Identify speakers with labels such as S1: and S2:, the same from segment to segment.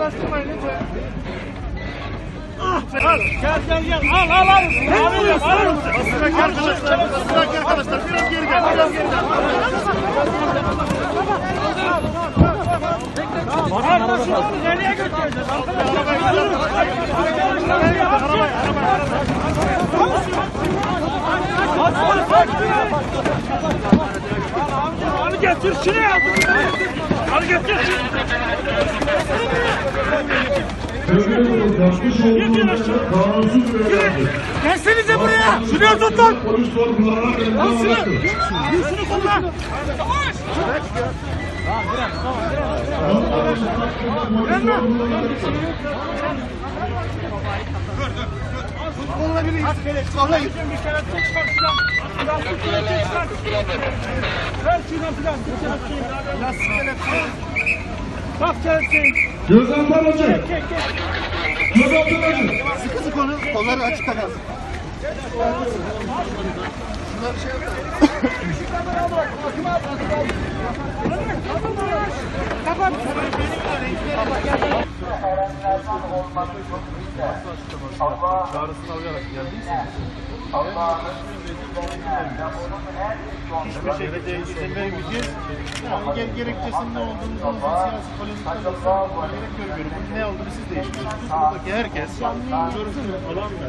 S1: Uğraştırmayın lütfen. Al, gel gel gel. Al al al. Alıyorum, alıyorum.
S2: Bırak arkadaşlar, bırak arkadaşlar. Biraz geri gel, biraz geri gel.
S1: Arkadaşlar nereye götüreceğiz? Hadi getir şuraya. Hadi getir.
S3: Bölgenin yapmış olduğu kanunsuz bir eylemdir.
S1: Gelsenize buraya. Şuraya tut lan.
S3: Polis zor kullanarak eline
S1: Al şunu.
S3: almıştır.
S1: Dur şunu kolla. Kolla bir Kolla Bir kelepçe çıkar şuradan. Lastik kelepçe çıkar. Ver şuradan kelepçeyi. Lastik kelepçeyi. Tak kelepçeyi.
S3: Gözaltı aracı.
S1: Çek çek.
S3: Gözaltı aracı.
S2: Sıkı sıkı onu, kolları açık takalım.
S1: Kapat.
S2: Çağrısını alarak geldiyse hiçbir şekilde izin vermeyeceğiz. Yani gere- gerekçesinin ne olduğunu, siyasi polemikten gerek görmüyorum. Ne olduğunu siz de işliyorsunuz. Buradaki herkes görüşünü falan da,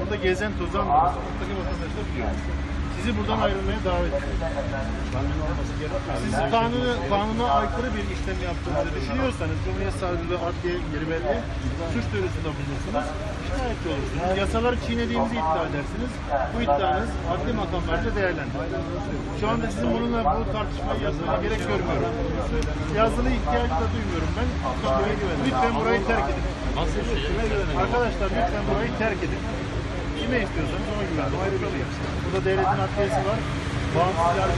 S2: burada gezen tozan da, sokaktaki vatandaşlar biliyor. Sizi buradan ayrılmaya davet ediyorum. Siz kanunu, kanuna aykırı bir işlem yaptığınızı düşünüyorsanız Cumhuriyet Savcılığı Adliye belli suç duyurusunda bulunursunuz. Şikayetçi olursunuz. Yasaları çiğnediğinizi iddia edersiniz. Bu iddianız adli makamlarca değerlendirilir. Şu anda sizin bununla bu tartışmayı yapmaya gerek görmüyorum. Yazılı ihtiyacı da duymuyorum ben. Lütfen burayı terk edin. Arkadaşlar lütfen burayı terk edin. Kime istiyorsanız ona güvenin. Ayrı kalıyor. Burada devletin adliyesi var. Bağımsız yargı